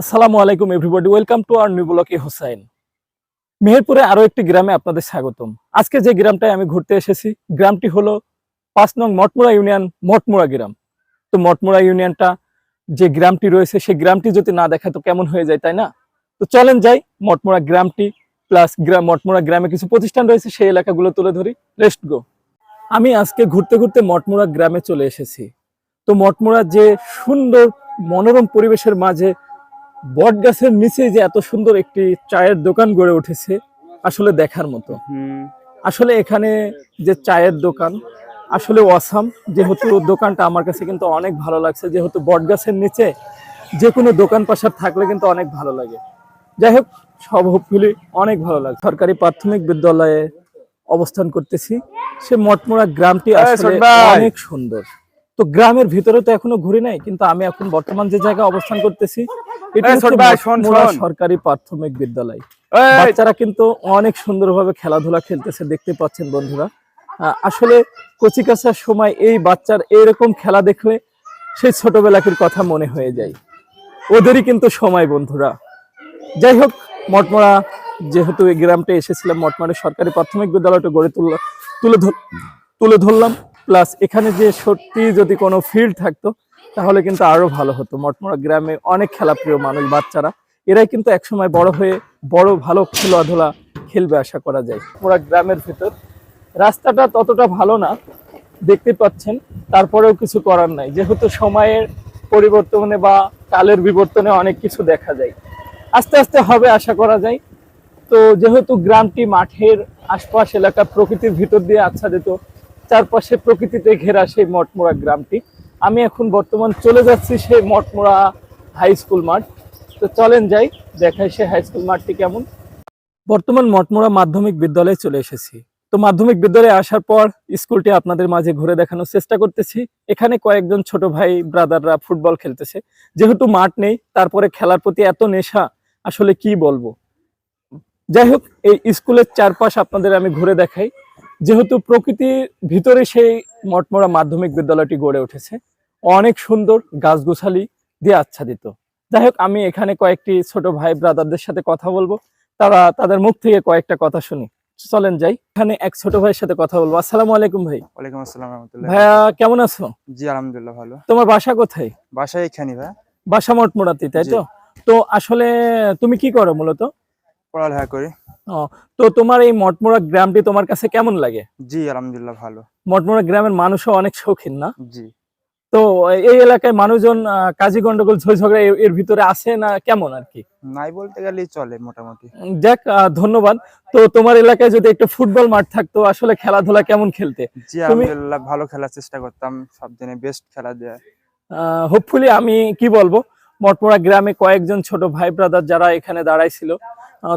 আসসালামু আলাইকুম everybody welcome to our new ব্লকে হোসাইন। মেহেরপুরে আরও একটি গ্রামে আপনাদের স্বাগতম। আজকে যে গ্রামটায় আমি ঘুরতে এসেছি, গ্রামটি হলো পাঁচ নং মটমুড়া ইউনিয়ন, মটমুড়া গ্রাম। তো মটমুড়া ইউনিয়নটা যে গ্রামটি রয়েছে, সেই গ্রামটি যদি না দেখা, তো কেমন হয়ে যায়, তাই না? তো চলেন যাই মটমুড়া গ্রামটি প্লাস গ্রাম মটমুড়া গ্রামে কিছু প্রতিষ্ঠান রয়েছে, সেই এলাকাগুলো তুলে ধরি। রেস্ট গো আমি আজকে ঘুরতে ঘুরতে মটমুড়া গ্রামে চলে এসেছি। তো মটমুড়া যে সুন্দর মনোরম পরিবেশের মাঝে বট গাছের নিচে যে এত সুন্দর একটি চায়ের দোকান গড়ে উঠেছে আসলে দেখার মতো। আসলে এখানে যে চায়ের দোকান আসলে অসাম যেহেতু দোকানটা আমার কাছে কিন্তু অনেক ভালো লাগছে যেহেতু বট গাছের নিচে যে কোনো দোকান পাশার থাকলে কিন্তু অনেক ভালো লাগে। যাই হোক সব হোপফুলি অনেক ভালো লাগে সরকারি প্রাথমিক বিদ্যালয়ে অবস্থান করতেছি। সে মটমোড়া গ্রামটি আসলে অনেক সুন্দর। তো গ্রামের ভিতরে তো এখনও ঘুরি নাই কিন্তু আমি এখন বর্তমান যে জায়গায় অবস্থান করতেছি এটা। সরকারি প্রাথমিক বিদ্যালয়। বাচ্চারা কিন্তু অনেক সুন্দরভাবে খেলাধুলা খেলতেছে দেখতে পাচ্ছেন বন্ধুরা। আসলে কচিকাচার সময় এই বাচ্চার এইরকম খেলা দেখলে সেই ছোটবেলাকের কথা মনে হয়ে যায়। ওদেরই কিন্তু সময় বন্ধুরা। যাই হোক মটমরা যেহেতু এই গ্রামটা এসেছিলাম মটমারে সরকারি প্রাথমিক বিদ্যালয়টা গড়ে তুলল তুলে ধর- তুলে ধরলাম। প্লাস এখানে যে সত্যি যদি কোনো ফিল্ড থাকতো, তাহলে কিন্তু আরও ভালো হতো। মটমরা গ্রামে অনেক খেলাপ্রিয় মানুষ, বাচ্চারা। এরাই কিন্তু একসময় বড় হয়ে বড় ভালো খেলাধুলা খেলবে আশা করা যায়। পুরা গ্রামের ভেতর রাস্তাটা ততটা ভালো না, দেখতে পাচ্ছেন। তারপরেও কিছু করার নাই। যেহেতু সময়ের পরিবর্তনে বা কালের বিবর্তনে অনেক কিছু দেখা যায়। আস্তে আস্তে হবে আশা করা যায়। তো যেহেতু গ্রামটি মাঠের আশপাশ এলাকা প্রকৃতির ভিতর দিয়ে আচ্ছাদিত চারপাশে প্রকৃতিতে ঘেরা সেই মঠমোড়া গ্রামটি। আমি এখন বর্তমান চলে যাচ্ছি সেই মঠমোড়া হাই স্কুল মাঠ। তো চলেন যাই, দেখাই সেই হাই স্কুল মাঠটি কেমন। বর্তমান মঠমোড়া মাধ্যমিক বিদ্যালয়ে চলে এসেছি। তো মাধ্যমিক বিদ্যালয়ে আসার পর স্কুলটি আপনাদের মাঝে ঘুরে দেখানোর চেষ্টা করতেছি। এখানে কয়েকজন ছোট ভাই ব্রাদাররা ফুটবল খেলতেছে। যেহেতু মাঠ নেই, তারপরে খেলার প্রতি এত নেশা, আসলে কি বলব? যাই হোক, এই স্কুলের চারপাশ আপনাদের আমি ঘুরে দেখাই। যেহেতু প্রকৃতির ভিতরে সেই মঠমোড়া মাধ্যমিক বিদ্যালয়টি গড়ে উঠেছে অনেক সুন্দর গাছগোছালি দিয়ে আচ্ছাদিত। যাই হোক আমি এখানে কয়েকটি ছোট ভাই ব্রাদারদের সাথে কথা বলব। তারা তাদের মুখ থেকে কয়েকটা কথা শুনি। চলেন যাই। এখানে এক ছোট ভাইয়ের সাথে কথা বলব। আসসালামু আলাইকুম ভাই। ওয়ালাইকুম আসসালাম রহমতুল্লাহ। ভাইয়া কেমন আছো? জি আলহামদুলিল্লাহ ভালো। তোমার বাসা কোথায়? বাসায় এখানে ভাই। বাসা মঠমোড়াতে তাই তো? তো আসলে তুমি কি করো মূলত? পড়ালেখা করি। তো তোমার এই মঠমোড়া গ্রামটি তোমার কাছে কেমন লাগে? জি আলহামদুলিল্লাহ ভালো। মঠমোড়া গ্রামের মানুষও অনেক শৌখিন না? জি। তো এই এলাকায় মানুষজন কাজী গন্ডগোল ঝই ঝগড়া এর- ভিতরে আছে না কেমন আর কি? নাই বলতে গেলেই চলে মোটামুটি। যাক ধন্যবাদ। তো তোমার এলাকায় যদি একটা ফুটবল মাঠ থাকতো আসলে খেলাধুলা কেমন খেলতে? জি আলহামদুলিল্লাহ ভালো খেলার চেষ্টা করতাম সব দিনে বেস্ট খেলা দেয়। হোপফুলি আমি কি বলব মঠমোড়া গ্রামে কয়েকজন ছোট ভাই ব্রাদার যারা এখানে দাঁড়াইছিল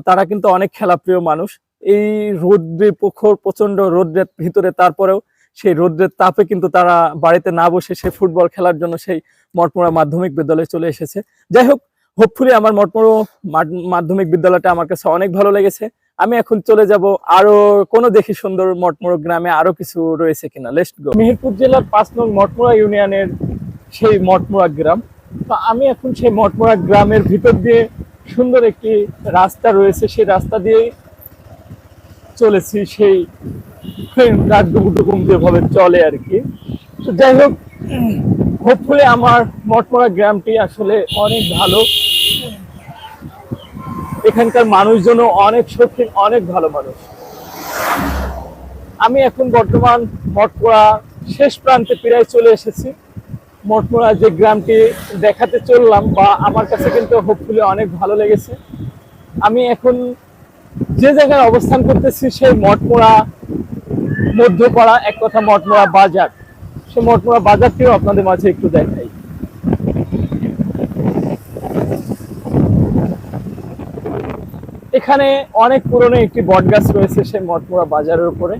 তারা কিন্তু অনেক খেলাপ্রিয় মানুষ। এই রোদ্রে প্রখর প্রচণ্ড রোদ্রের ভিতরে তারপরেও সেই রোদ্রের তাপে কিন্তু তারা বাড়িতে না বসে সেই ফুটবল খেলার জন্য সেই মঠমোড়া মাধ্যমিক বিদ্যালয়ে চলে এসেছে। যাই হোক হোপফুলি আমার মঠমোড়ো মাড- মাধ্যমিক বিদ্যালয়টা আমার কাছে অনেক ভালো লেগেছে। আমি এখন চলে যাব আরও কোনো দেখি সুন্দর মঠমোড়ো গ্রামে আরও কিছু রয়েছে কিনা। লেস্ট গো মেহেরপুর জেলার পাঁচ নং মঠমোড়া ইউনিয়নের সেই মঠমোড়া গ্রাম। তো আমি এখন সেই মঠমোড়া গ্রামের ভিতর দিয়ে সুন্দর একটি রাস্তা রয়েছে, সেই রাস্তা দিয়েই চলেছি সেই রাজডুকুটুকুম যেভাবে চলে আর কি। তো যাই হোক হোপফুলি আমার মঠমোড়া গ্রামটি আসলে অনেক ভালো। এখানকার মানুষজনও অনেক শৌখিন অনেক ভালো মানুষ। আমি এখন বর্তমান মঠমোড়া শেষ প্রান্তে প্রায় চলে এসেছি। মঠমোড়া যে গ্রামটি দেখাতে চললাম বা আমার কাছে কিন্তু হোপফুলি অনেক ভালো লেগেছে। আমি এখন যে জায়গায় অবস্থান করতেছি সেই মঠমোড়া মধ্যপাড়া এক কথা মঠমোড়া বাজার। সেই মঠমোড়া বাজারটিও আপনাদের মাঝে একটু দেখাই। এখানে অনেক পুরনো একটি বটগাছ রয়েছে সেই মঠমোড়া বাজারের উপরে।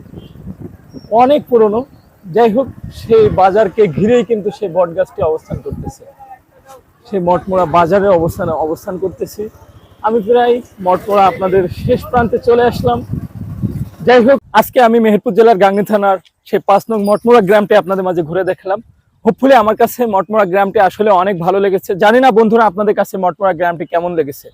অনেক পুরনো। যাই হোক সেই বাজারকে ঘিরেই কিন্তু সেই বটগাছটি অবস্থান করতেছে। সেই মঠমোড়া বাজারে অবস্থান অবস্থান করতেছি। আমি প্রায় মঠমোড়া আপনাদের শেষ প্রান্তে চলে আসলাম। যাই হোক, আজকে আমি মেহেরপুর জেলার গাঙ্গি থানার সেই পাঁচ নং মঠমোড়া গ্রামটি আপনাদের মাঝে ঘুরে দেখলাম। হোপফুলি আমার কাছে মটমরা গ্রামটি আসলে অনেক ভালো লেগেছে। জানি না বন্ধুরা আপনাদের কাছে মটমরা গ্রামটি কেমন লেগেছে।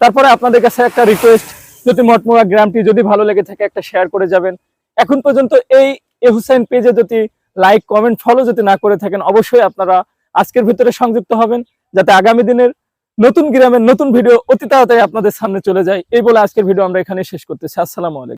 তারপরে আপনাদের কাছে একটা রিকোয়েস্ট যদি মটমরা গ্রামটি যদি ভালো লেগে থাকে, একটা শেয়ার করে যাবেন। এখন পর্যন্ত এই এ হুসাইন পেজে যদি লাইক কমেন্ট ফলো যদি না করে থাকেন, অবশ্যই আপনারা আজকের ভিতরে সংযুক্ত হবেন, যাতে আগামী দিনের নতুন গ্রামের নতুন ভিডিও অতি তাড়াতাড়ি আপনাদের সামনে চলে যায়। এই বলে আজকের ভিডিও আমরা এখানে শেষ করতেছি। আসসালামু আলাইকুম।